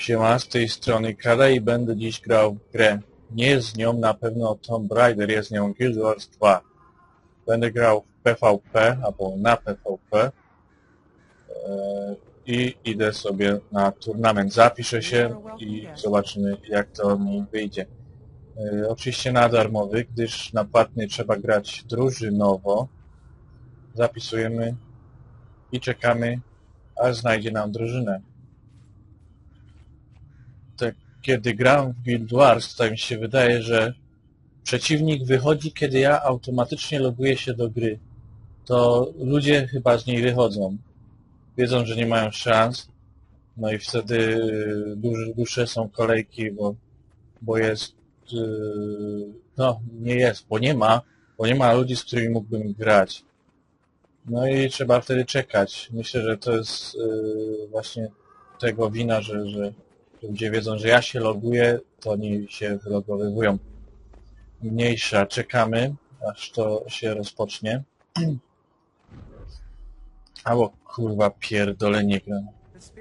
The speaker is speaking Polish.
Siema, z tej strony Kada i będę dziś grał w grę. Nie z nią na pewno Tomb Raider, jest nią Guild Wars 2. Będę grał w PvP, albo na PvP. Eee, I idę sobie na turnament. Zapiszę się i zobaczymy jak to mi wyjdzie. Eee, oczywiście na darmowy, gdyż na płatny trzeba grać drużynowo. Zapisujemy i czekamy, aż znajdzie nam drużynę kiedy gram w Guild Wars, to mi się wydaje, że przeciwnik wychodzi, kiedy ja automatycznie loguję się do gry. To ludzie chyba z niej wychodzą. Wiedzą, że nie mają szans. No i wtedy duże, dłuższe są kolejki, bo, bo jest... Yy, no, nie jest, bo nie ma, bo nie ma ludzi, z którymi mógłbym grać. No i trzeba wtedy czekać. Myślę, że to jest yy, właśnie tego wina, że, że ludzie wiedzą, że ja się loguję, to oni się wylogowywują. Mniejsza, czekamy, aż to się rozpocznie. Albo kurwa pierdolenie gram.